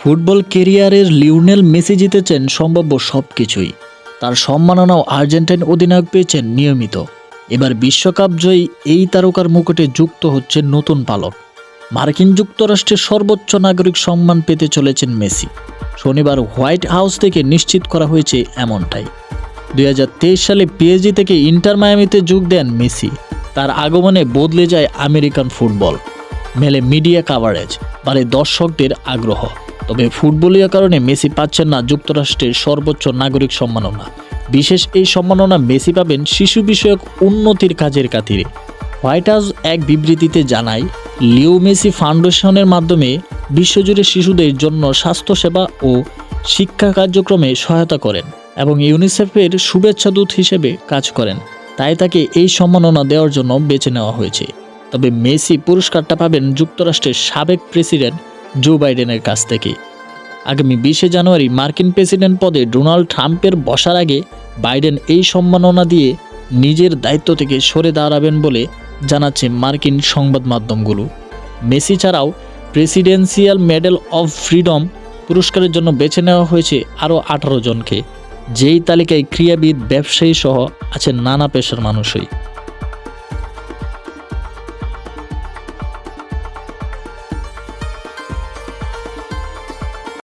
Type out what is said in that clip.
Football কেরিয়ারের Lionel Messi জিতেছেন সম্ভাব্য সব কিছুই তার সম্মাননাও আর্জেন্টাইন অধিনায়ক পেয়েছেন নিয়মিত। এবার বিশ্বকাপ জয়ী এই তারকার মুকুটে যুক্ত হচ্ছে নতুন পালক। মার্কিন যুক্তরাষ্ট্রের সর্বোচ্চ নাগরিক সম্মান পেতে চলেছেন মেসি। শনিবার হোয়াইট হাউস থেকে নিশ্চিত করা হয়েছে এমনটাই। দু হাজার তেইশ সালে পিএসজি থেকে ইন্টার মায়ামিতে যোগ দেন মেসি। তার আগমনে বদলে যায় আমেরিকান ফুটবল। মেলে মিডিয়া কাভারেজ, বাড়ে দর্শকদের আগ্রহ। তবে ফুটবলীয় কারণে মেসি পাচ্ছেন না যুক্তরাষ্ট্রের সর্বোচ্চ নাগরিক সম্মাননা। বিশেষ এই সম্মাননা মেসি পাবেন শিশু বিষয়ক উন্নতির কাজের খাতিরে। হোয়াইট হাউস এক বিবৃতিতে জানায়, লিও মেসি ফাউন্ডেশনের মাধ্যমে বিশ্বজুড়ে শিশুদের জন্য স্বাস্থ্যসেবা ও শিক্ষা কার্যক্রমে সহায়তা করেন এবং ইউনিসেফের শুভেচ্ছা দূত হিসেবে কাজ করেন। তাই তাকে এই সম্মাননা দেওয়ার জন্য বেছে নেওয়া হয়েছে। তবে মেসি পুরস্কারটা পাবেন যুক্তরাষ্ট্রের সাবেক প্রেসিডেন্ট জো বাইডেনের কাছ থেকে। আগামী বিশে জানুয়ারি মার্কিন প্রেসিডেন্ট পদে ডোনাল্ড ট্রাম্পের বসার আগে বাইডেন এই সম্মাননা দিয়ে নিজের দায়িত্ব থেকে সরে দাঁড়াবেন বলে জানাচ্ছে মার্কিন সংবাদ মাধ্যমগুলো। মেসি ছাড়াও প্রেসিডেন্সিয়াল মেডেল অফ ফ্রিডম পুরস্কারের জন্য বেছে নেওয়া হয়েছে আরও আঠারো জনকে। যেই তালিকায় ক্রীড়াবিদ ব্যবসায়ী সহ আছেন নানা পেশার মানুষই।